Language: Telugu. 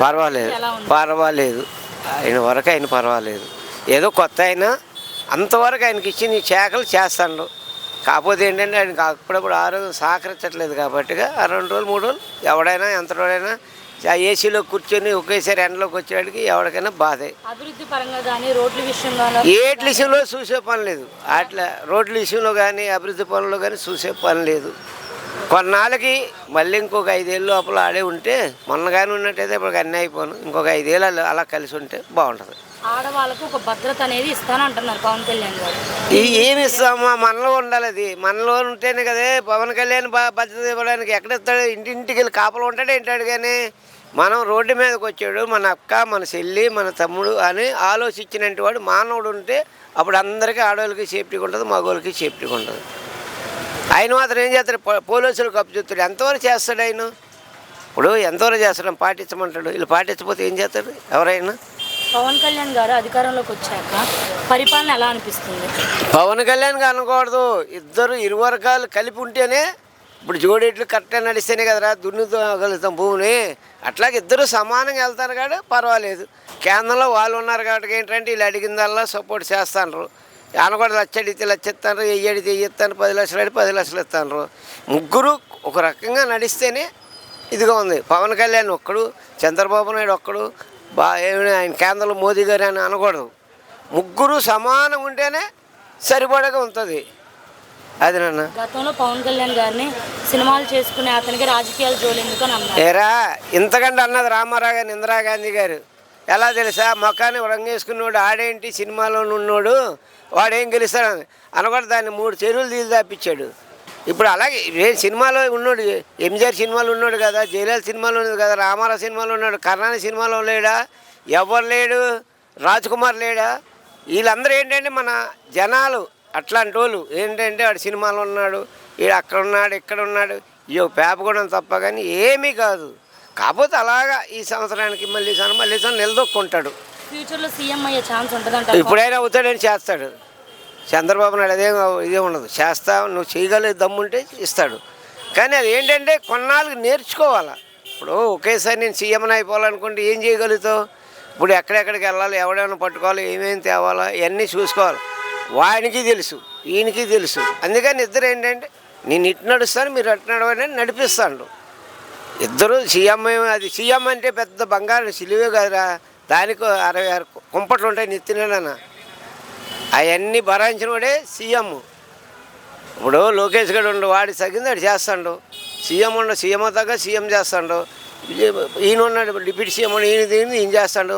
పర్వాలేదు. పర్వాలేదు. ఆయన వరకు ఆయన పర్వాలేదు. ఏదో కొత్త అయినా అంతవరకు ఆయనకి ఇచ్చిన శాఖలు చేస్తాడు కాకపోతే ఏంటంటే ఆయనకి అప్పుడప్పుడు ఆరోగ్యం సహకరించట్లేదు కాబట్టి ఆ రెండు రోజులు మూడు రోజులు ఎవడైనా ఎంత రోజైనా ఆ ఏసీలో కూర్చొని ఒకేసారి ఎండలోకి వచ్చేవాడికి ఎవరికైనా బాధే. అభివృద్ధి పరంగా కానీ రోడ్ల విషయంలో ఏట్ల విషయంలో చూసే పని లేదు. అట్లా రోడ్ల విషయంలో కానీ అభివృద్ధి పనుల్లో కానీ చూసే పని లేదు. కొన్నాళ్ళకి మళ్ళీ ఇంకొక ఐదేళ్ళు లోపల ఆడే ఉంటే మొన్న కానీ ఉన్నట్టయితే ఇప్పుడు అన్నీ అయిపోను. ఇంకొక ఐదేళ్ళు అలా- కలిసి ఉంటే బాగుంటుంది. ఆడవాళ్ళకు ఒక భద్రత అనేది ఇస్తానంటున్నారు పవన్ కళ్యాణ్ గారు. ఈ ఏమి ఇస్తామా మనలో ఉండాలి అది. మనలో ఉంటేనే కదే పవన్ కళ్యాణ్ బా భద్రత ఇవ్వడానికి ఎక్కడ ఇస్తాడు? ఇంటింటికి వెళ్ళి కాపలు ఉంటాడే ఏంటాడు కానీ మనం రోడ్డు మీదకి వచ్చాడు మన అక్క మన చెల్లి మన తమ్ముడు అని ఆలోచించినట్టు వాడు మానవుడు ఉంటే అప్పుడు అందరికీ ఆడవాళ్ళకి సేఫ్టీగా ఉంటుంది మగవాళ్ళకి సేఫ్టీగా ఉంటుంది. ఆయన మాత్రం ఏం చేస్తాడు? పోలీసులకు చెప్తాడు ఎంతవరకు చేస్తాడు ఆయన? ఇప్పుడు ఎంతవరకు చేస్తాడు? పాటించమంటాడు. వీళ్ళు పాటించకపోతే ఏం చేస్తాడు? ఎవరైనా? పవన్ కళ్యాణ్ గారు అధికారంలోకి వచ్చాక పరిపాలన ఎలా అనిపిస్తుంది? పవన్ కళ్యాణ్ అనకూడదు. ఇద్దరు ఇరు వర్గాలు కలిపి ఉంటేనే ఇప్పుడు జోడేట్లు కరెక్ట్గా నడిస్తేనే కదరా? దున్నుతోగలుగుతాం భూమిని. అట్లాగే ఇద్దరు సమానంగా వెళ్తారు కాబట్టి పర్వాలేదు. కేంద్రంలో వాళ్ళు ఉన్నారు కాబట్టి ఏంటంటే వీళ్ళు అడిగిందల్లా సపోర్ట్ చేస్తాను అనకూడదు లచ్చ అడిగితే లచ్చ ఇస్తాను వెయ్యి అడిగితే వెయ్యి ఇస్తాను పది లక్షలు అడిగి పది లక్షలు ఇస్తాను. ముగ్గురు ఒక రకంగా నడిస్తేనే ఇదిగా ఉంది. పవన్ కళ్యాణ్ ఒక్కడు చంద్రబాబు నాయుడు ఒక్కడు బా ఏమైనా ఆయన కేంద్రంలో మోదీ గారు అని అనకూడదు. ముగ్గురు సమానం ఉంటేనే సరిపడగా ఉంటుంది. అది నాన్న. గతంలో పవన్ కళ్యాణ్ గారిని సినిమాలు చేసుకునే అతనికి రాజకీయాలు అన్నారు. ఏరా ఇంతకంటే అన్నది రామారావు గారు ఇందిరాగాంధీ గారు. ఎలా తెలుసా? మొఖాన్ని రంగేసుకున్నోడు ఆడేంటి సినిమాలో ఉన్నాడు వాడేం గెలుస్తాడు? అనకూడదు దాన్ని మూడు చెరువులు తీసి తప్పించాడు ఇప్పుడు అలాగే నేను సినిమాలో ఉన్నాడు ఎంజిఆర్ సినిమాలో ఉన్నాడు కదా జయలలిత సినిమాలో ఉన్నది కదా రామారావు సినిమాలో ఉన్నాడు కర్ణాని సినిమాలో లేడా? ఎవరు లేడు? రాజ్ కుమార్ లేడా? వీళ్ళందరూ ఏంటంటే మన జనాలు అట్లాంటి వాళ్ళు. ఏంటంటే వాడు సినిమాలో ఉన్నాడు వీడు అక్కడ ఉన్నాడు ఇక్కడ ఉన్నాడు. ఇయో కూడా తప్ప కానీ ఏమీ కాదు. కాకపోతే అలాగా ఈ సంవత్సరానికి మళ్ళీ సంవత్సరం మళ్ళీ సంవత్సరం నిలదొక్కుంటాడు. ఫ్యూచర్లో సీఎం అయ్యే ఛాన్స్ ఉంటుంది ఇప్పుడైనా అవుతాడని చేస్తాడు. చంద్రబాబు నాయుడు అదే ఇదే ఉండదు. చేస్తా నువ్వు చేయగలిగే దమ్ముంటే ఇస్తాడు. కానీ అది ఏంటంటే కొన్నాళ్ళకి నేర్చుకోవాలి? ఇప్పుడు ఒకేసారి నేను సీఎం అయిపోవాలనుకుంటే ఏం చేయగలుగుతావు? ఇప్పుడు ఎక్కడెక్కడికి వెళ్ళాలి ఎవడైనా పట్టుకోవాలి ఏమేమి తేవాలా ఇవన్నీ చూసుకోవాలి. వాడికి తెలుసు ఈయనకి తెలుసు. అందుకని ఇద్దరు ఏంటంటే నేను ఇటు నడుస్తాను మీరు అటు నడవని నడిపిస్తాడు ఇద్దరు సీఎం అది సీఎం అంటే పెద్ద బంగారం సిలివే కదరా. దానికి అరవై ఆరు కుంపట్లు ఉంటాయి నెత్తిన అవన్నీ భరాయించిన వాడే సీఎం. ఇప్పుడు లోకేష్ గడు ఉండు వాడి తగ్గింది వాడు చేస్తాడు. సీఎం ఉండు సీఎం అవుతాక సీఎం చేస్తాడు. ఈయన ఉన్నాడు డిప్యూటీ సీఎం ఈయన దీన్ని ఈయన చేస్తాడు.